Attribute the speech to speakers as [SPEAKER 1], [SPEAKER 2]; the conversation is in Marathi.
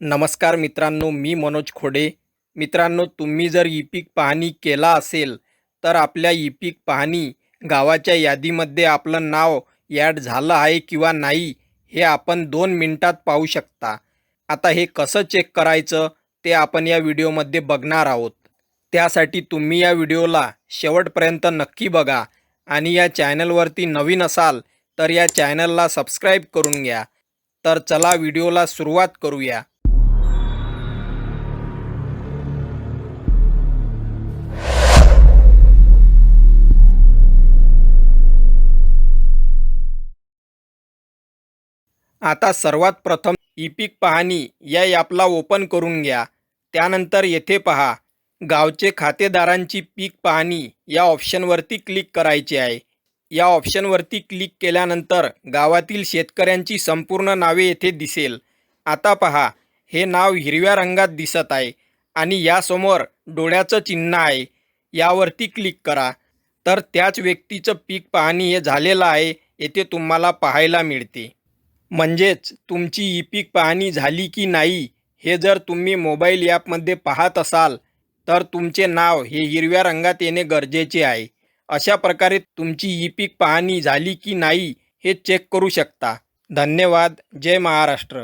[SPEAKER 1] नमस्कार मित्रांनो मी मनोज खोडे. मित्रांनो तुम्ही जर ई पीक पाहणी केला असेल तर आपल्या ई पीक पाहणी गावाच्या यादीमध्ये आपलं नाव ॲड झालं आहे किंवा नाही हे आपण दोन मिनटात पाहू शकता. आता हे कसं चेक करायचं ते आपण या व्हिडिओमध्ये बघणार आहोत. त्यासाठी तुम्ही या व्हिडिओला शेवटपर्यंत नक्की बघा आणि या चॅनलवरती नवीन असाल तर या चॅनलला सबस्क्राईब करून घ्या. तर चला व्हिडिओला सुरुवात करूया. आता सर्वात प्रथम ई पाहणी या ॲपला ओपन करून घ्या. त्यानंतर येथे पहा. गावचे खातेदारांची पीक पाहणी या ऑप्शनवरती क्लिक करायचे आहे. या ऑप्शनवरती क्लिक केल्यानंतर गावातील शेतकऱ्यांची संपूर्ण नावे येथे दिसेल. आता पहा. हे नाव हिरव्या रंगात दिसत आहे आणि यासमोर डोळ्याचं चिन्ह आहे. यावरती क्लिक करा. तर त्याच व्यक्तीचं पीक पाहणी हे झालेलं आहे येथे तुम्हाला पाहायला मिळते. म्हणजेच तुमची ई पीक पाहणी झाली की नाही हे जर तुम्ही मोबाईल ॲपमध्ये पाहत असाल तर तुमचे नाव हे हिरव्या रंगात येणे गरजेचे आहे. अशा प्रकारे तुमची ई पीक पाहणी झाली की नाही हे चेक करू शकता. धन्यवाद. जय महाराष्ट्र.